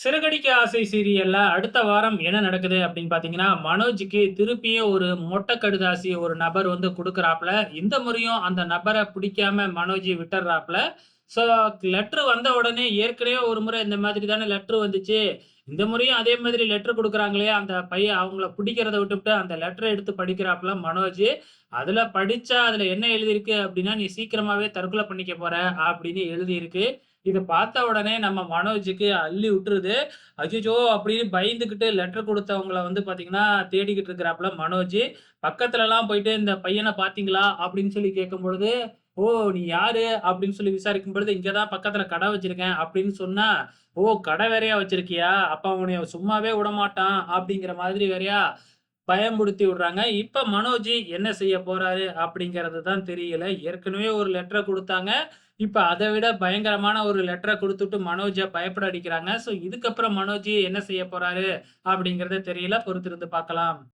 சிறகடிக்க ஆசை சீரியல்ல அடுத்த வாரம் என்ன நடக்குது அப்படின்னு பார்த்தீங்கன்னா, மனோஜுக்கு திருப்பியும் ஒரு மொட்டை கடுதாசி ஒரு நபர் வந்து கொடுக்குறாப்புல இந்த முறையும் அந்த நபரை பிடிக்காம மனோஜி விட்டுறாப்புல ஸோ லெட்ரு வந்த உடனே ஏற்கனவே ஒரு முறை இந்த மாதிரி தானே லெட்ரு வந்துச்சு. இந்த முறையும் அதே மாதிரி லெட்டர் கொடுக்குறாங்களே அந்த பையன் அவங்கள பிடிக்கிறத விட்டுவிட்டு அந்த லெட்டரை எடுத்து படிக்கிறாப்புல மனோஜ். அதுல படிச்சா அதுல என்ன எழுதியிருக்கு அப்படின்னா, "நீ சீக்கிரமாவே தற்கொலை பண்ணிக்க போற" அப்படின்னு எழுதியிருக்கு. இதை பார்த்த உடனே நம்ம மனோஜுக்கு அள்ளி விட்டுருது. அஜிஜோ அப்படின்னு பயந்துக்கிட்டு லெட்டர் கொடுத்தவங்களை வந்து பார்த்தீங்கன்னா, தேடிக்கிட்டு இருக்கிறாப்புல மனோஜ். பக்கத்துலலாம் போயிட்டு, "இந்த பையனை பார்த்தீங்களா?" அப்படின்னு சொல்லி கேட்கும் பொழுது "ஓ! நீ யாரு?" அப்படின்னு சொல்லி விசாரிக்கும் பொழுது, "இங்க தான் பக்கத்துல கடை வச்சிருக்கேன்" அப்படின்னு சொன்னா, "ஓ! கடை வேறயா வச்சிருக்கியா? அப்ப அவனைய சும்மாவே விடமாட்டான்" அப்படிங்கிற மாதிரி வேறையா பயம்படுத்தி விடுறாங்க. இப்ப மனோஜ் என்ன செய்ய போறாரு அப்படிங்கிறது தான் தெரியல. ஏற்கனவே ஒரு லெட்டரை கொடுத்தாங்க இப்ப அதை விட பயங்கரமான ஒரு லெட்டரை கொடுத்துட்டு மனோஜை பயப்பட அடிக்கிறாங்க ஸோ இதுக்கப்புறம் மனோஜி என்ன செய்ய போறாரு அப்படிங்கறத தெரியல. பொறுத்திருந்து பார்க்கலாம்.